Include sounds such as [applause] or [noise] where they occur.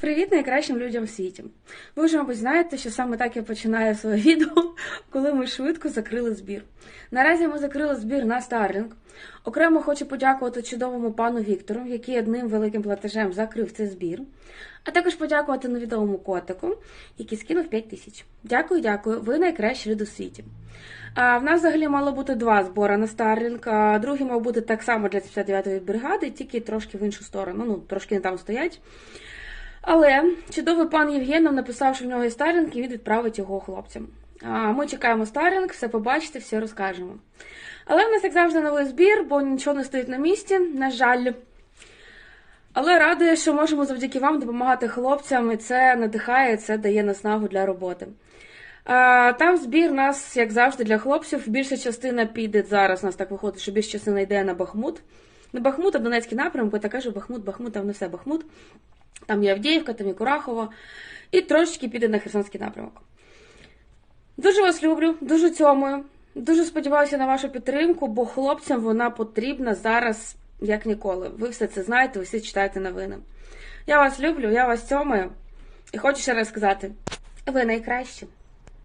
Привіт найкращим людям в світі. Ви вже, мабуть, знаєте, що саме так я починаю своє [laughs] відео, коли ми швидко закрили збір. Наразі ми закрили збір на Starlink. Окремо хочу подякувати чудовому пану Віктору, який одним великим платежем закрив цей збір. А також подякувати невідомому котику, який скинув 5 тисяч. Дякую, дякую. Ви найкращі люди у світі. А в нас взагалі мало бути два збори на Starlink, а другий мав бути так само для 59-ї бригади, тільки трошки в іншу сторону. Ну, трошки не там стоять. Але чудовий пан Євген нам написав, що в нього є Starlink, і він відправить його хлопцям. Ми чекаємо Starlink, все побачите, все розкажемо. Але в нас, як завжди, новий збір, бо нічого не стоїть на місці, на жаль. Але радує, що можемо завдяки вам допомагати хлопцям, і це надихає, це дає наснагу для роботи. Там збір нас, як завжди, для хлопців. Більша частина піде зараз. У нас так виходить, що більша частина йде на Бахмут. Не Бахмут, а Донецький напрямок, така ж Бахмут, Бахмут, там не все Бахмут. Там є Авдіївка, там є Курахово, І трошечки піде на Херсонський напрямок. Дуже вас люблю, дуже цьомую. Дуже сподіваюся на вашу підтримку, бо хлопцям вона потрібна зараз, як ніколи. Ви все це знаєте, ви всі читаєте новини. Я вас люблю, я вас цьомую. І хочу ще раз сказати: ви найкращі.